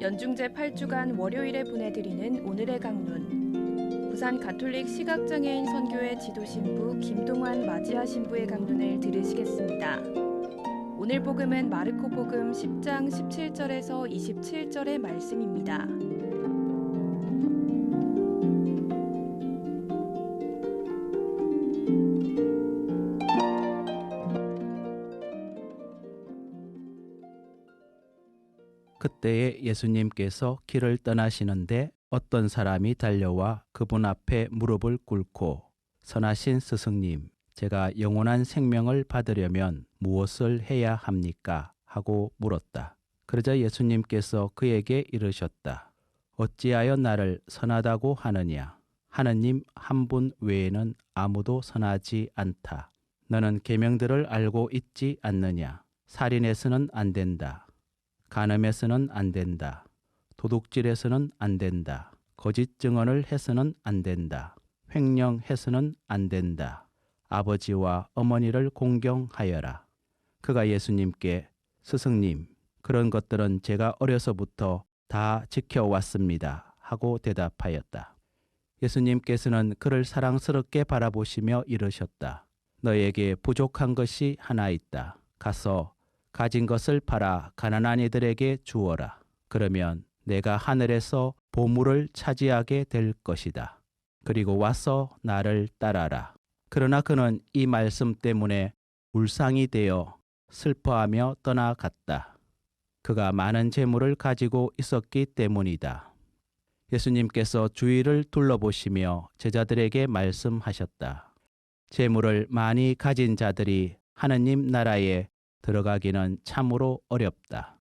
연중제 8주간 월요일에 보내드리는 오늘의 강론. 부산 가톨릭 시각장애인 선교회 지도신부 김동환 마지아 신부의 강론을 들으시겠습니다. 오늘 복음은 마르코 복음 10장 17절에서 27절의 말씀입니다. 그때에 예수님께서 길을 떠나시는데 어떤 사람이 달려와 그분 앞에 무릎을 꿇고 선하신 스승님, 제가 영원한 생명을 받으려면 무엇을 해야 합니까? 하고 물었다. 그러자 예수님께서 그에게 이르셨다. 어찌하여 나를 선하다고 하느냐? 하느님 한 분 외에는 아무도 선하지 않다. 너는 계명들을 알고 있지 않느냐? 살인해서는 안 된다. 간음해서는 안 된다. 도둑질해서는 안 된다. 거짓 증언을 해서는 안 된다. 횡령해서는 안 된다. 아버지와 어머니를 공경하여라. 그가 예수님께 스승님, 그런 것들은 제가 어려서부터 다 지켜왔습니다. 하고 대답하였다. 예수님께서는 그를 사랑스럽게 바라보시며 이르셨다. 너에게 부족한 것이 하나 있다. 가서 가진 것을 팔아 가난한 이들에게 주어라. 그러면 내가 하늘에서 보물을 차지하게 될 것이다. 그리고 와서 나를 따라라. 그러나 그는 이 말씀 때문에 울상이 되어 슬퍼하며 떠나갔다. 그가 많은 재물을 가지고 있었기 때문이다. 예수님께서 주위를 둘러보시며 제자들에게 말씀하셨다. 재물을 많이 가진 자들이 하느님 나라에 들어가기는 참으로 어렵다.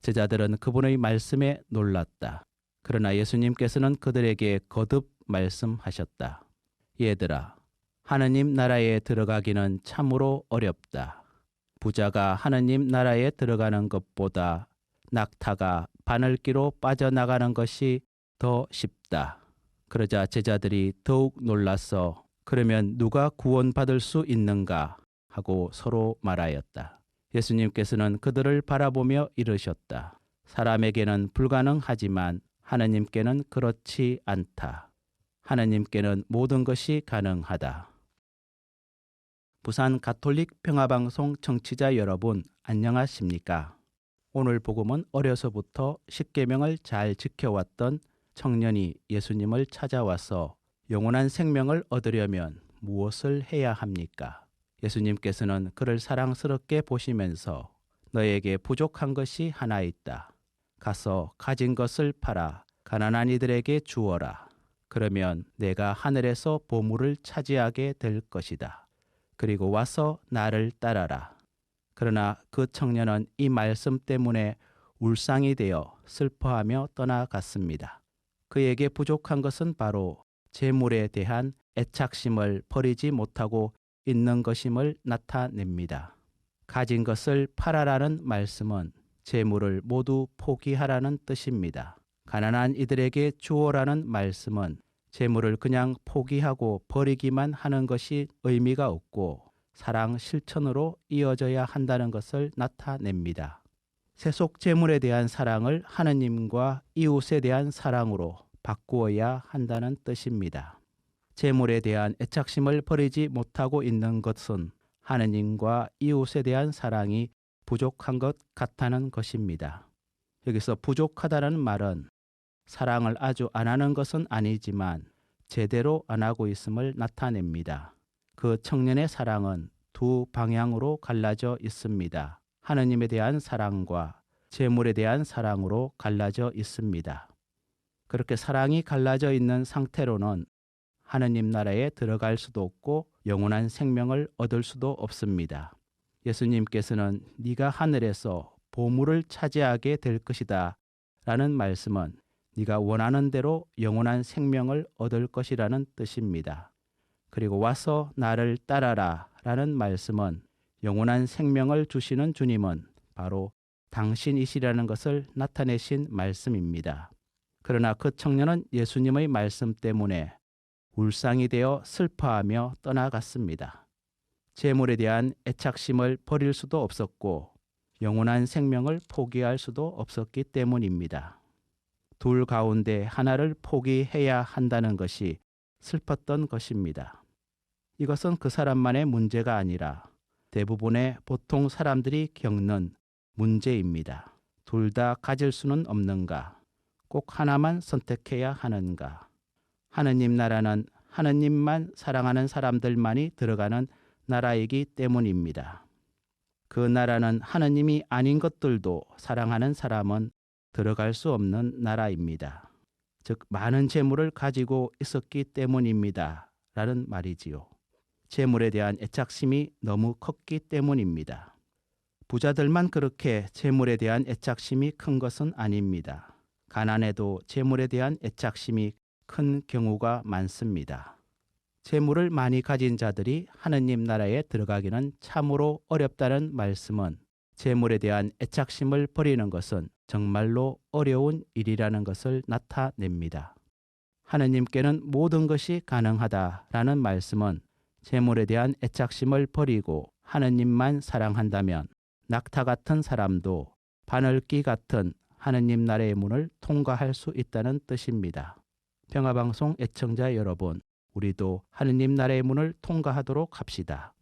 제자들은 그분의 말씀에 놀랐다. 그러나 예수님께서는 그들에게 거듭 말씀하셨다. 얘들아, 하느님 나라에 들어가기는 참으로 어렵다. 부자가 하느님 나라에 들어가는 것보다 낙타가 바늘기로 빠져나가는 것이 더 쉽다. 그러자 제자들이 더욱 놀라서 그러면 누가 구원받을 수 있는가 하고 서로 말하였다. 예수님께서는 그들을 바라보며 이르셨다. 사람에게는 불가능하지만 하나님께는 그렇지 않다. 하나님께는 모든 것이 가능하다. 부산 가톨릭 평화방송 청취자 여러분 안녕하십니까? 오늘 복음은 어려서부터 십계명을 잘 지켜왔던 청년이 예수님을 찾아와서 영원한 생명을 얻으려면 무엇을 해야 합니까? 예수님께서는 그를 사랑스럽게 보시면서 너에게 부족한 것이 하나 있다. 가서 가진 것을 팔아 가난한 이들에게 주어라. 그러면 내가 하늘에서 보물을 차지하게 될 것이다. 그리고 와서 나를 따라라. 그러나 그 청년은 이 말씀 때문에 울상이 되어 슬퍼하며 떠나갔습니다. 그에게 부족한 것은 바로 재물에 대한 애착심을 버리지 못하고 있는 것임을 나타냅니다. 가진 것을 팔아라는 말씀은 재물을 모두 포기하라는 뜻입니다. 가난한 이들에게 주어라는 말씀은 재물을 그냥 포기하고 버리기만 하는 것이 의미가 없고 사랑 실천으로 이어져야 한다는 것을 나타냅니다. 세속 재물에 대한 사랑을 하느님과 이웃에 대한 사랑으로 바꾸어야 한다는 뜻입니다. 재물에 대한 애착심을 버리지 못하고 있는 것은 하느님과 이웃에 대한 사랑이 부족한 것 같다는 것입니다. 여기서 부족하다는 말은 사랑을 아주 안 하는 것은 아니지만 제대로 안 하고 있음을 나타냅니다. 그 청년의 사랑은 두 방향으로 갈라져 있습니다. 하느님에 대한 사랑과 재물에 대한 사랑으로 갈라져 있습니다. 그렇게 사랑이 갈라져 있는 상태로는 하느님 나라에 들어갈 수도 없고 영원한 생명을 얻을 수도 없습니다. 예수님께서는 네가 하늘에서 보물을 차지하게 될 것이다 라는 말씀은 네가 원하는 대로 영원한 생명을 얻을 것이라는 뜻입니다. 그리고 와서 나를 따라라 라는 말씀은 영원한 생명을 주시는 주님은 바로 당신이시라는 것을 나타내신 말씀입니다. 그러나 그 청년은 예수님의 말씀 때문에 울상이 되어 슬퍼하며 떠나갔습니다. 재물에 대한 애착심을 버릴 수도 없었고 영원한 생명을 포기할 수도 없었기 때문입니다. 둘 가운데 하나를 포기해야 한다는 것이 슬펐던 것입니다. 이것은 그 사람만의 문제가 아니라 대부분의 보통 사람들이 겪는 문제입니다. 둘 다 가질 수는 없는가? 꼭 하나만 선택해야 하는가? 하느님 나라는 하느님만 사랑하는 사람들만이 들어가는 나라이기 때문입니다. 그 나라는 하느님이 아닌 것들도 사랑하는 사람은 들어갈 수 없는 나라입니다. 즉, 많은 재물을 가지고 있었기 때문입니다. 라는 말이지요. 재물에 대한 애착심이 너무 컸기 때문입니다. 부자들만 그렇게 재물에 대한 애착심이 큰 것은 아닙니다. 가난해도 재물에 대한 애착심이 큰 경우가 많습니다. 재물을 많이 가진 자들이 하느님 나라에 들어가기는 참으로 어렵다는 말씀은 재물에 대한 애착심을 버리는 것은 정말로 어려운 일이라는 것을 나타냅니다. 하느님께는 모든 것이 가능하다라는 말씀은 재물에 대한 애착심을 버리고 하느님만 사랑한다면 낙타 같은 사람도 바늘기 같은 하느님 나라의 문을 통과할 수 있다는 뜻입니다. 평화방송 애청자 여러분, 우리도 하느님 나라의 문을 통과하도록 합시다.